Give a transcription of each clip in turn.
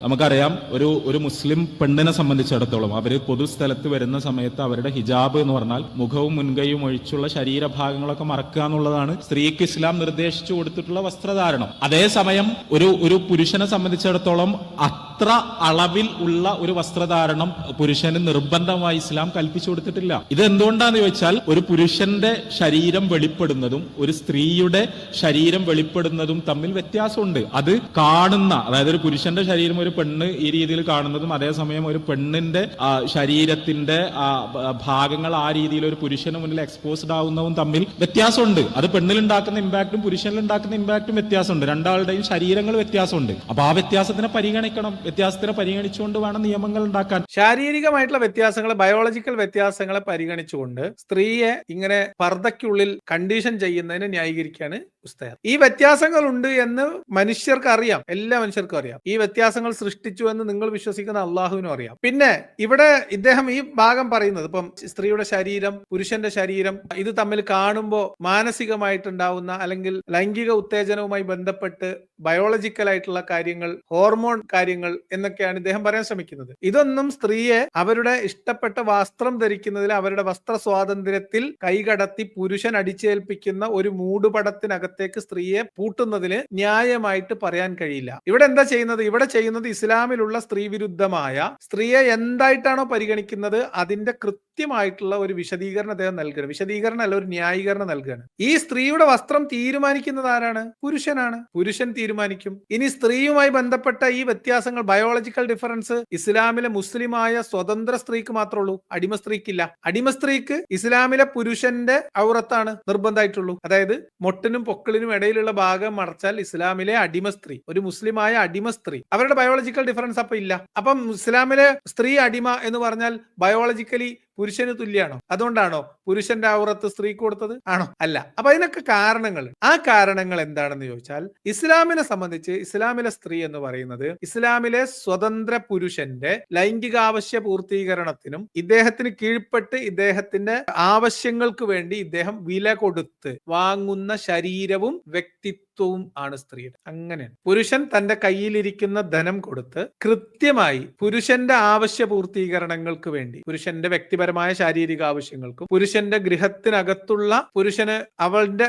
നമുക്കറിയാം ഒരു ഒരു മുസ്ലിം പെണ്ണിനെ സംബന്ധിച്ചിടത്തോളം അവർ പൊതുസ്ഥലത്ത് വരുന്ന സമയത്ത് അവരുടെ ഹിജാബ് എന്ന് പറഞ്ഞാൽ മുഖവും മുൻകൈയും ഒഴിച്ചുള്ള ശരീരഭാഗങ്ങളൊക്കെ മറക്കുക എന്നുള്ളതാണ് സ്ത്രീക്ക് ഇസ്ലാം നിർദ്ദേശിച്ചു കൊടുത്തിട്ടുള്ള വസ്ത്രധാരണം. അതേസമയം ഒരു ഒരു പുരുഷനെ സംബന്ധിച്ചിടത്തോളം അത്ര അളവിൽ ഉള്ള ഒരു വസ്ത്രധാരണം പുരുഷന് നിർബന്ധമായി ഇസ്ലാം കൽപ്പിച്ചു കൊടുത്തിട്ടില്ല. ഇത് എന്തുകൊണ്ടാന്ന് ചോദിച്ചാൽ ഒരു പുരുഷന്റെ ശരീരം വെളിപ്പെടുന്നതും ഒരു സ്ത്രീയുടെ ശരീരം വെളിപ്പെടുന്നതും തമ്മിൽ വ്യത്യാസമുണ്ട്. അത് കാണുന്ന അതായത് ഒരു പുരുഷന്റെ ശരീരം ഒരു പെണ്ണ് ഈ രീതിയിൽ കാണുന്നതും അതേസമയം ഒരു പെണ്ണിന്റെ ശരീരത്തിന്റെ ഭാഗങ്ങൾ ആ രീതിയിൽ ഒരു പുരുഷന് മുന്നിൽ എക്സ്പോസ്ഡ് ആവുന്നതും തമ്മിൽ വ്യത്യാസമുണ്ട്. അത് പെണ്ണിൽ ഉണ്ടാക്കുന്ന ഇമ്പാക്റ്റും പുരുഷനിൽ ഉണ്ടാക്കുന്ന ഇമ്പാക്റ്റും വ്യത്യാസമുണ്ട്. രണ്ടാളുടെയും ശരീരങ്ങൾ വ്യത്യാസമുണ്ട്. അപ്പൊ ആ വ്യത്യാസത്തിനെ പരിഗണിക്കണം. വ്യത്യാസത്തിനെ പരിഗണിച്ചുകൊണ്ട് വേണം നിയമങ്ങൾ ഉണ്ടാക്കാൻ. ശാരീരികമായിട്ടുള്ള വ്യത്യാസങ്ങൾ ബയോളജിക്കൽ വ്യത്യാസങ്ങളെ പരിഗണിച്ചുകൊണ്ട് സ്ത്രീയെ ഇങ്ങനെ പർദ്ദയ്ക്കുള്ളിൽ കണ്ടീഷൻ ചെയ്യുന്നതിന് ന്യായീകരിക്കുകയാണ് ഉസ്താദ് ഈ വ്യത്യാസങ്ങൾ ഉണ്ട് എന്ന് മനുഷ്യർക്ക് അറിയാം എല്ലാ മനുഷ്യർക്കും അറിയാം. ഈ വ്യത്യാസങ്ങൾ സൃഷ്ടിച്ചു എന്ന് നിങ്ങൾ വിശ്വസിക്കുന്ന അള്ളാഹുവിനും അറിയാം. പിന്നെ ഇവിടെ ഇദ്ദേഹം ഈ ഭാഗം പറയുന്നത് ഇപ്പം സ്ത്രീയുടെ ശരീരം പുരുഷന്റെ ശരീരം ഇത് തമ്മിൽ കാണുമ്പോൾ മാനസികമായിട്ടുണ്ടാവുന്ന അല്ലെങ്കിൽ ലൈംഗിക ഉത്തേജനവുമായി ബന്ധപ്പെട്ട് ബയോളജിക്കൽ ആയിട്ടുള്ള കാര്യങ്ങൾ ഹോർമോൺ കാര്യങ്ങൾ എന്നൊക്കെയാണ് ഇദ്ദേഹം പറയാൻ ശ്രമിക്കുന്നത്. ഇതൊന്നും സ്ത്രീയെ അവരുടെ ഇഷ്ടപ്പെട്ട വസ്ത്രം ധരിക്കുന്നതിൽ അവരുടെ വസ്ത്ര സ്വാതന്ത്ര്യത്തിൽ കൈകടത്തി പുരുഷൻ അടിച്ചേൽപ്പിക്കുന്ന ഒരു മൂടുപടത്തിനകത്തേക്ക് സ്ത്രീയെ പൂട്ടുന്നതിന് ന്യായമായിട്ട് പറയാൻ കഴിയില്ല. ഇവിടെ എന്താ ചെയ്യുന്നത്? ഇവിടെ ചെയ്യുന്നത് ഇസ്ലാമിലുള്ള സ്ത്രീ വിരുദ്ധമായ സ്ത്രീയെ എന്തായിട്ടാണോ പരിഗണിക്കുന്നത്? അതിന്റെ കൃത്യമായിട്ടുള്ള ഒരു വിശദീകരണം അദ്ദേഹം നൽകുകയാണ്. വിശദീകരണം അല്ല ഒരു ന്യായീകരണം നൽകുകയാണ്. ഈ സ്ത്രീയുടെ വസ്ത്രം തീരുമാനിക്കുന്നത് ആരാണ്? പുരുഷനാണ്. പുരുഷൻ തീരുമാനിക്കും. ഇനി സ്ത്രീയുമായി ബന്ധപ്പെട്ട ഈ വ്യത്യാസങ്ങൾ ബയോളജിക്കൽ ഡിഫറൻസ് ഇസ്ലാമിലെ മുസ്ലിമായ സ്വതന്ത്ര സ്ത്രീക്ക് മാത്രമേ ഉള്ളൂ. അടിമ സ്ത്രീക്കില്ല. അടിമ സ്ത്രീക്ക് ഇസ്ലാമിലെ പുരുഷന്റെ ഔറത്താണ് നിർബന്ധമായിട്ടുള്ളൂ. അതായത് മൊട്ടിനും പൊക്കിളിനും ഇടയിലുള്ള ഭാഗം മറച്ചാൽ ഇസ്ലാമിലെ അടിമ സ്ത്രീ ഒരു മുസ്ലിമായ അടിമ സ്ത്രീ അവരുടെ ബയോളജിക്കൽ ഡിഫറൻസ് അപ്പൊ ഇല്ല. അപ്പം ഇസ്ലാമിലെ സ്ത്രീ അടിമ എന്ന് പറഞ്ഞാൽ ബയോളജിക്കലി പുരുഷന് തുല്യാണോ? അതുകൊണ്ടാണോ പുരുഷന്റെ ഔറത്ത് സ്ത്രീ കൊടുത്തത്? ആണോ? അല്ല. അപ്പൊ അതിനൊക്കെ കാരണങ്ങൾ. ആ കാരണങ്ങൾ എന്താണെന്ന് ചോദിച്ചാൽ ഇസ്ലാമിനെ സംബന്ധിച്ച് ഇസ്ലാമിലെ സ്ത്രീ എന്ന് പറയുന്നത് ഇസ്ലാമിലെ സ്വതന്ത്ര പുരുഷന്റെ ലൈംഗികാവശ്യ പൂർത്തീകരണത്തിനും ഇദ്ദേഹത്തിന് കീഴ്പ്പെട്ട് ഇദ്ദേഹത്തിന്റെ ആവശ്യങ്ങൾക്ക് വേണ്ടി ഇദ്ദേഹം വില കൊടുത്ത് വാങ്ങുന്ന ശരീരവും വ്യക്തിത്വവും ആണ് സ്ത്രീയുടെ. അങ്ങനെ പുരുഷൻ തന്റെ കയ്യിലിരിക്കുന്ന ധനം കൊടുത്ത് കൃത്യമായി പുരുഷന്റെ ആവശ്യ പൂർത്തീകരണങ്ങൾക്ക് വേണ്ടി പുരുഷന്റെ വ്യക്തിപരമായ ശാരീരിക ആവശ്യങ്ങൾക്കും പുരുഷന്റെ ഗൃഹത്തിനകത്തുള്ള പുരുഷന് അവളുടെ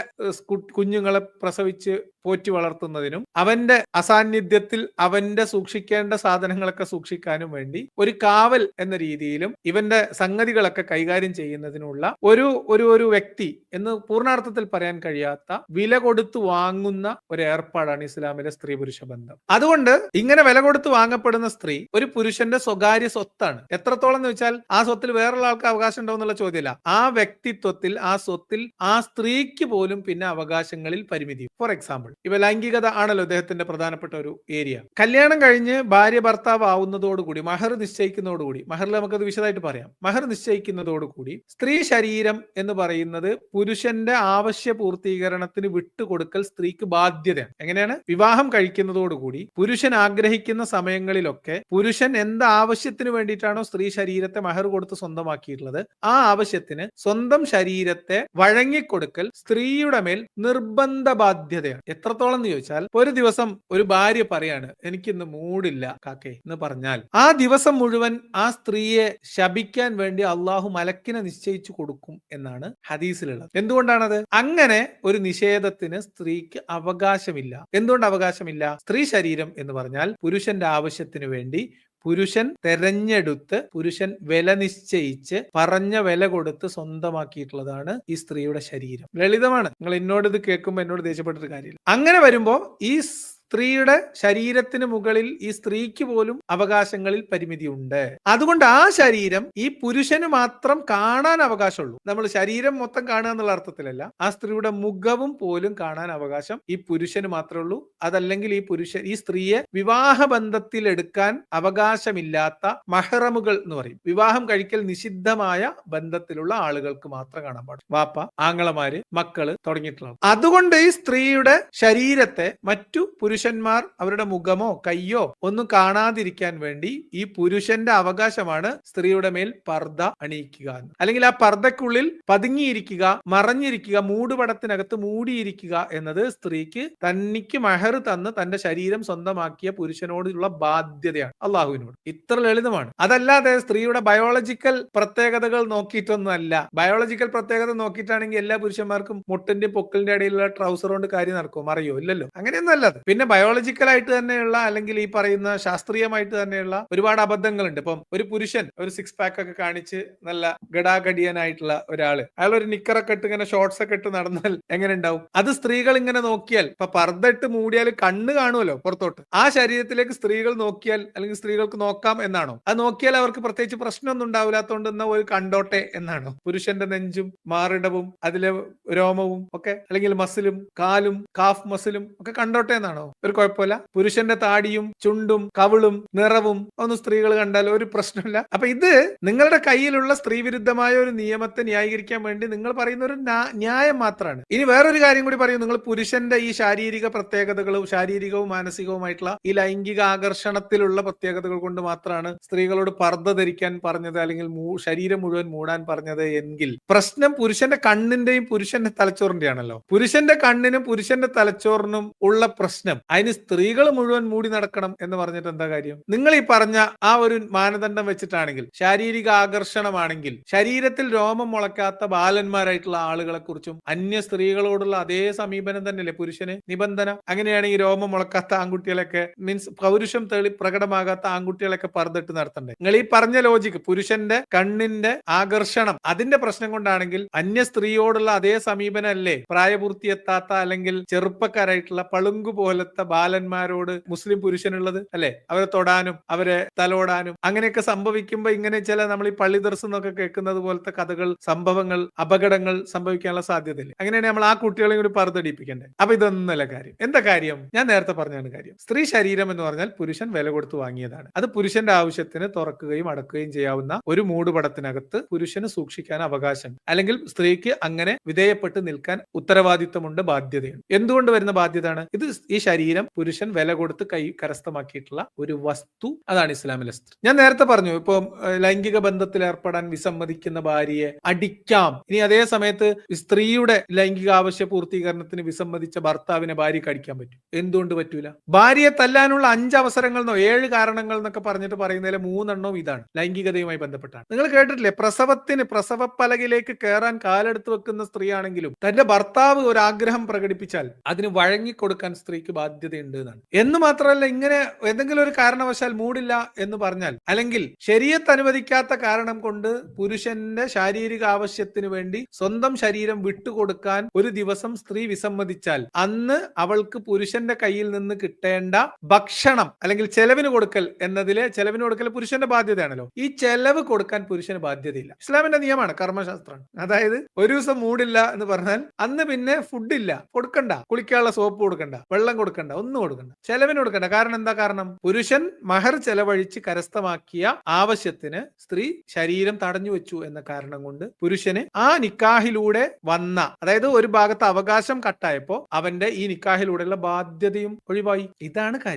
കുഞ്ഞുങ്ങളെ പ്രസവിച്ച് പോറ്റി വളർത്തുന്നതിനും അവന്റെ അസാന്നിധ്യത്തിൽ അവന്റെ സൂക്ഷിക്കേണ്ട സാധനങ്ങളൊക്കെ സൂക്ഷിക്കാനും വേണ്ടി ഒരു കാവൽ എന്ന രീതിയിലും ഇവന്റെ സംഗതികളൊക്കെ കൈകാര്യം ചെയ്യുന്നതിനുള്ള ഒരു ഒരു ഒരു വ്യക്തി എന്ന് പൂർണാർത്ഥത്തിൽ പറയാൻ കഴിയാത്ത വില കൊടുത്തു വാങ്ങുന്ന ഒരു ഏർപ്പാടാണ് ഇസ്ലാമിലെ സ്ത്രീ പുരുഷ ബന്ധം. അതുകൊണ്ട് ഇങ്ങനെ വില കൊടുത്ത് വാങ്ങപ്പെടുന്ന സ്ത്രീ ഒരു പുരുഷന്റെ സ്വകാര്യ സ്വത്താണ്. എത്രത്തോളം എന്ന് വെച്ചാൽ ആ സ്വത്തിൽ വേറുള്ള ആൾക്ക് അവകാശം ഉണ്ടോ എന്നുള്ള ചോദ്യമല്ല ആ വ്യക്തിത്വത്തിൽ ആ സ്വത്തിൽ ആ സ്ത്രീക്ക് പോലും പിന്നെ അവകാശങ്ങളിൽ പരിമിതി. ഫോർ എക്സാമ്പിൾ ഇവ ലൈംഗികത ആണല്ലോ അദ്ദേഹത്തിന്റെ പ്രധാനപ്പെട്ട ഒരു ഏരിയ. കല്യാണം കഴിഞ്ഞ് ഭാര്യ ഭർത്താവ് ആവുന്നതോടുകൂടി മഹർ നിശ്ചയിക്കുന്നതോടുകൂടി മഹറിൽ നമുക്കത് വിശദമായിട്ട് പറയാം. മഹർ നിശ്ചയിക്കുന്നതോടുകൂടി സ്ത്രീ ശരീരം എന്ന് പറയുന്നത് പുരുഷന്റെ ആവശ്യ പൂർത്തീകരണത്തിന് വിട്ടുകൊടുക്കൽ സ്ത്രീക്ക് ബാധ്യതയാണ്. എങ്ങനെയാണ്? വിവാഹം കഴിക്കുന്നതോടുകൂടി പുരുഷൻ ആഗ്രഹിക്കുന്ന സമയങ്ങളിലൊക്കെ പുരുഷൻ എന്ത് ആവശ്യത്തിന് വേണ്ടിയിട്ടാണോ സ്ത്രീ ശരീരത്തെ മഹർ കൊടുത്ത് സ്വന്തമാക്കിയിട്ടുള്ളത് ആ ആവശ്യത്തിന് സ്വന്തം ശരീരത്തെ വഴങ്ങിക്കൊടുക്കൽ സ്ത്രീയുടെ മേൽ നിർബന്ധ ബാധ്യതയാണ് എത്രത്തോളം എന്ന് ചോദിച്ചാൽ ഒരു ദിവസം ഒരു ഭാര്യ പറയാണ് എനിക്കിന്ന് മൂടില്ല കാക്കേ എന്ന് പറഞ്ഞാൽ ആ ദിവസം മുഴുവൻ ആ സ്ത്രീയെ ശപിക്കാൻ വേണ്ടി അള്ളാഹു മലക്കിനെ നിശ്ചയിച്ചു കൊടുക്കും എന്നാണ് ഹദീസിലുള്ളത്. എന്തുകൊണ്ടാണത്? അങ്ങനെ ഒരു നിഷേധത്തിന് സ്ത്രീക്ക് അവകാശമില്ല. എന്തുകൊണ്ട് അവകാശമില്ല? സ്ത്രീ ശരീരം എന്ന് പറഞ്ഞാൽ പുരുഷന്റെ ആവശ്യത്തിന് വേണ്ടി പുരുഷൻ തെരഞ്ഞെടുത്ത് പുരുഷൻ വില നിശ്ചയിച്ച് പറഞ്ഞ വില കൊടുത്ത് സ്വന്തമാക്കിയിട്ടുള്ളതാണ് ഈ സ്ത്രീയുടെ ശരീരം. ലളിതമാണ്. നിങ്ങൾ എന്നോട് ഇത് കേൾക്കുമ്പോൾ എന്നോട് ദേഷ്യപ്പെട്ടൊരു കാര്യമില്ല. അങ്ങനെ വരുമ്പോൾ ഈ സ്ത്രീയുടെ ശരീരത്തിന് മുകളിൽ ഈ സ്ത്രീക്ക് പോലും അവകാശങ്ങളിൽ പരിമിതിയുണ്ട്. അതുകൊണ്ട് ആ ശരീരം ഈ പുരുഷന് മാത്രം കാണാൻ അവകാശമുള്ളൂ. നമ്മൾ ശരീരം മൊത്തം കാണുക എന്നുള്ള അർത്ഥത്തിലല്ല. ആ സ്ത്രീയുടെ മുഖവും പോലും കാണാൻ അവകാശം ഈ പുരുഷന് മാത്രമേ ഉള്ളൂ. അതല്ലെങ്കിൽ ഈ പുരുഷൻ ഈ സ്ത്രീയെ വിവാഹ ബന്ധത്തിൽ എടുക്കാൻ അവകാശമില്ലാത്ത മഹറമുകൾ എന്ന് പറയും. വിവാഹം കഴിക്കൽ നിഷിദ്ധമായ ബന്ധത്തിലുള്ള ആളുകൾക്ക് മാത്രം കാണാൻ പാടും വാപ്പ ആങ്ങളമാര് മക്കൾ തുടങ്ങിയിട്ടുള്ള അതുകൊണ്ട് ഈ സ്ത്രീയുടെ ശരീരത്തെ മറ്റു പുരുഷ പുരുഷന്മാർ അവരുടെ മുഖമോ കയ്യോ ഒന്നും കാണാതിരിക്കാൻ വേണ്ടി ഈ പുരുഷന്റെ അവകാശമാണ് സ്ത്രീയുടെ മേൽ പർദ്ദ അണിയിക്കുക. അല്ലെങ്കിൽ ആ പർദ്ദക്കുള്ളിൽ പതുങ്ങിയിരിക്കുക മറഞ്ഞിരിക്കുക മൂടുപടത്തിനകത്ത് മൂടിയിരിക്കുക എന്നത് സ്ത്രീക്ക് തന്നിക്ക് മഹർ തന്ന് തന്റെ ശരീരം സ്വന്തമാക്കിയ പുരുഷനോടുള്ള ബാധ്യതയാണ് അള്ളാഹുവിനോട്. ഇത്ര ലളിതമാണ്. അതല്ലാതെ സ്ത്രീയുടെ ബയോളജിക്കൽ പ്രത്യേകതകൾ നോക്കിയിട്ടൊന്നുമല്ല. ബയോളജിക്കൽ പ്രത്യേകത നോക്കിയിട്ടാണെങ്കിൽ എല്ലാ പുരുഷന്മാർക്കും മുട്ടിന്റെ പൊക്കലിന്റെ ഇടയിലുള്ള ട്രൗസർ കൊണ്ട് കാര്യം നടക്കും അറിയോ? ഇല്ലല്ലോ. അങ്ങനെയൊന്നും അല്ലാതെ. പിന്നെ ബയോളജിക്കൽ ആയിട്ട് തന്നെയുള്ള അല്ലെങ്കിൽ ഈ പറയുന്ന ശാസ്ത്രീയമായിട്ട് തന്നെയുള്ള ഒരുപാട് അബദ്ധങ്ങളുണ്ട്. ഇപ്പം ഒരു പുരുഷൻ ഒരു സിക്സ് പാക്ക് ഒക്കെ കാണിച്ച് നല്ല ഗടാഗടിയനായിട്ടുള്ള ഒരാൾ. അയാൾ ഒരു നിക്കറൊക്കെ ഇട്ട് ഇങ്ങനെ ഷോർട്സ് ഒക്കെ ഇട്ട് നടന്നാൽ എങ്ങനെ ഉണ്ടാവും? അത് സ്ത്രീകൾ ഇങ്ങനെ നോക്കിയാൽ ഇപ്പൊ പർദ്ദ ഇട്ട് മൂടിയാൽ കണ്ണ് കാണുമല്ലോ പുറത്തോട്ട്. ആ ശരീരത്തിലേക്ക് സ്ത്രീകൾ നോക്കിയാൽ അല്ലെങ്കിൽ സ്ത്രീകൾക്ക് നോക്കാം എന്നാണോ? അത് നോക്കിയാൽ അവർക്ക് പ്രത്യേകിച്ച് പ്രശ്നമൊന്നും ഉണ്ടാവില്ലാത്തോണ്ട് എന്നാ ഒരു കണ്ടോട്ടെ എന്നാണോ? പുരുഷന്റെ നെഞ്ചും മാറിടവും അതിലെ രോമവും ഒക്കെ അല്ലെങ്കിൽ മസിലും കാലും കാഫ് മസിലും ഒക്കെ കണ്ടോട്ടെ എന്നാണോ? ഒരു കുഴപ്പമില്ല. പുരുഷന്റെ താടിയും ചുണ്ടും കവിളും നിറവും ഒന്നും സ്ത്രീകൾ കണ്ടാൽ ഒരു പ്രശ്നമില്ല. അപ്പൊ ഇത് നിങ്ങളുടെ കയ്യിലുള്ള സ്ത്രീ വിരുദ്ധമായ ഒരു നിയമത്തെ ന്യായീകരിക്കാൻ വേണ്ടി നിങ്ങൾ പറയുന്ന ഒരു ന്യായം മാത്രമാണ്. ഇനി വേറൊരു കാര്യം കൂടി പറയും. നിങ്ങൾ പുരുഷന്റെ ഈ ശാരീരിക പ്രത്യേകതകളും ശാരീരികവും മാനസികവുമായിട്ടുള്ള ഈ ലൈംഗിക ആകർഷണത്തിലുള്ള പ്രത്യേകതകൾ കൊണ്ട് മാത്രമാണ് സ്ത്രീകളോട് പർദ്ദ ധരിക്കാൻ പറഞ്ഞത് അല്ലെങ്കിൽ ശരീരം മുഴുവൻ മൂടാൻ പറഞ്ഞത് എങ്കിൽ. പ്രശ്നം പുരുഷന്റെ കണ്ണിന്റെയും പുരുഷന്റെ തലച്ചോറിന്റെ ആണല്ലോ പുരുഷന്റെ കണ്ണിനും പുരുഷന്റെ തലച്ചോറിനും ഉള്ള പ്രശ്നം അതിന് സ്ത്രീകൾ മുഴുവൻ മൂടി നടക്കണം എന്ന് പറഞ്ഞിട്ട് എന്താ കാര്യം? നിങ്ങൾ ഈ പറഞ്ഞ ആ ഒരു മാനദണ്ഡം വെച്ചിട്ടാണെങ്കിൽ ശാരീരിക ആകർഷണമാണെങ്കിൽ ശരീരത്തിൽ രോമം മുളയ്ക്കാത്ത ബാലന്മാരായിട്ടുള്ള ആളുകളെ കുറിച്ചും അന്യ സ്ത്രീകളോടുള്ള അതേ സമീപനം തന്നെയല്ലേ? പുരുഷന് നിബന്ധന. അങ്ങനെയാണെങ്കിൽ രോമം മുളക്കാത്ത ആൺകുട്ടികളൊക്കെ മീൻസ് പൗരുഷം തെളി പ്രകടമാകാത്ത ആൺകുട്ടികളൊക്കെ പറന്നിട്ട് നടത്തണ്ടേ? നിങ്ങൾ ഈ പറഞ്ഞ ലോജിക്ക് പുരുഷന്റെ കണ്ണിന്റെ ആകർഷണം അതിന്റെ പ്രശ്നം കൊണ്ടാണെങ്കിൽ അന്യ സ്ത്രീയോടുള്ള അതേ സമീപനം അല്ലേ പ്രായപൂർത്തിയെത്താത്ത അല്ലെങ്കിൽ ചെറുപ്പക്കാരായിട്ടുള്ള പളുങ്കു പോലത്തെ ബാലന്മാരോട് മുസ്ലിം പുരുഷനുള്ളത് അല്ലെ? അവരെ തൊടാനും അവരെ തലോടാനും. അങ്ങനെയൊക്കെ സംഭവിക്കുമ്പോ ഇങ്ങനെ ചില നമ്മൾ ഈ പള്ളി ദർശനം എന്നൊക്കെ കേൾക്കുന്നത് പോലത്തെ കഥകൾ സംഭവങ്ങൾ അപകടങ്ങൾ സംഭവിക്കാനുള്ള സാധ്യതയില്ല. അങ്ങനെയാണ് നമ്മൾ ആ കുട്ടികളെയും കൂടി പറുതടിപ്പിക്കേണ്ടത് അപ്പൊ ഇതൊന്നല്ല കാര്യം. എന്താ കാര്യം? ഞാൻ നേരത്തെ പറഞ്ഞാണ് കാര്യം. സ്ത്രീ ശരീരം എന്ന് പറഞ്ഞാൽ പുരുഷൻ വില കൊടുത്ത് വാങ്ങിയതാണ്. അത് പുരുഷന്റെ ആവശ്യത്തിന് തുറക്കുകയും അടക്കുകയും ചെയ്യാവുന്ന ഒരു മൂടുപടത്തിനകത്ത് പുരുഷന് സൂക്ഷിക്കാൻ അവകാശം. അല്ലെങ്കിൽ സ്ത്രീക്ക് അങ്ങനെ വിധേയപ്പെട്ട് നിൽക്കാൻ ഉത്തരവാദിത്വമുണ്ട് ബാധ്യതയുണ്ട്. എന്തുകൊണ്ട് വരുന്ന ബാധ്യതയാണ്? ഇത് ഈ ശരീരം പുരുഷൻ വില കൊടുത്ത് കൈ കരസ്ഥമാക്കിയിട്ടുള്ള ഒരു വസ്തു അതാണ് ഇസ്ലാമിലെ സ്ത്രീ ഞാൻ നേരത്തെ പറഞ്ഞു ഇപ്പം ലൈംഗിക ബന്ധത്തിൽ ഏർപ്പെടാൻ വിസമ്മതിക്കുന്ന ഭാര്യയെ അടിക്കാം. ഇനി അതേ സമയത്ത് സ്ത്രീയുടെ ലൈംഗിക ആവശ്യ പൂർത്തീകരണത്തിന് വിസമ്മതിച്ച ഭർത്താവിനെ ഭാര്യ കടിക്കാൻ പറ്റും. എന്തുകൊണ്ട് പറ്റൂല? ഭാര്യയെ തല്ലാനുള്ള അഞ്ച് അവസരങ്ങൾ എന്നോ ഏഴ് കാരണങ്ങൾ എന്നൊക്കെ പറഞ്ഞിട്ട് പറയുന്നതിലെ മൂന്നെണ്ണവും ഇതാണ്. ലൈംഗികതയുമായി ബന്ധപ്പെട്ടാണ്. നിങ്ങൾ കേട്ടിട്ടില്ലേ? പ്രസവത്തിന് പ്രസവ പലകിലേക്ക് കയറാൻ കാലെടുത്ത് വെക്കുന്ന സ്ത്രീയാണെങ്കിലും തന്റെ ഭർത്താവ് ഒരു ആഗ്രഹം പ്രകടിപ്പിച്ചാൽ അതിന് വഴങ്ങിക്കൊടുക്കാൻ സ്ത്രീക്ക് ബാധ്യതയുണ്ട് എന്നാണ് എന്ന് മാത്രമല്ല ഇങ്ങനെ എന്തെങ്കിലും ഒരു കാരണവശാൽ മൂടില്ല എന്ന് പറഞ്ഞാൽ അല്ലെങ്കിൽ ശരീരത്ത് അനുവദിക്കാത്ത കാരണം കൊണ്ട് പുരുഷന്റെ ശാരീരിക ആവശ്യത്തിന് വേണ്ടി സ്വന്തം ശരീരം വിട്ടുകൊടുക്കാൻ ഒരു ദിവസം സ്ത്രീ വിസമ്മതിച്ചാൽ അന്ന് അവൾക്ക് പുരുഷന്റെ കയ്യിൽ നിന്ന് കിട്ടേണ്ട ഭക്ഷണം അല്ലെങ്കിൽ ചെലവിന് കൊടുക്കൽ എന്നതിലെ ചെലവിന് കൊടുക്കൽ പുരുഷന്റെ ബാധ്യതയാണല്ലോ. ഈ ചെലവ് കൊടുക്കാൻ പുരുഷന് ബാധ്യതയില്ല. ഇസ്ലാമിന്റെ നിയമമാണ് കർമ്മശാസ്ത്രം. അതായത് ഒരു ദിവസം മൂടില്ല എന്ന് പറഞ്ഞാൽ അന്ന് പിന്നെ ഫുഡില്ല കൊടുക്കണ്ട. കുളിക്കാനുള്ള സോപ്പ് കൊടുക്കണ്ട. വെള്ളം കൊടുക്കണ്ട ഒന്നും കൊടുക്കണ്ട. ചെലവിന് കൊടുക്കണ്ട. കാരണം എന്താ കാരണം? പുരുഷൻ മഹർ ചെലവഴിച്ച് കരസ്ഥമാക്കിയ ആവശ്യത്തിന് സ്ത്രീ ശരീരം തടഞ്ഞു വെച്ചു എന്ന കാരണം കൊണ്ട് പുരുഷന് ആ നിക്കാഹിലൂടെ വന്ന അതായത് ഒരു ഭാഗത്ത് അവകാശം കട്ടായപ്പോ അവന്റെ ഈ നിക്കാഹിലൂടെയുള്ള ബാധ്യതയും ഒഴിവായി. ഇതാണ് കാര്യം.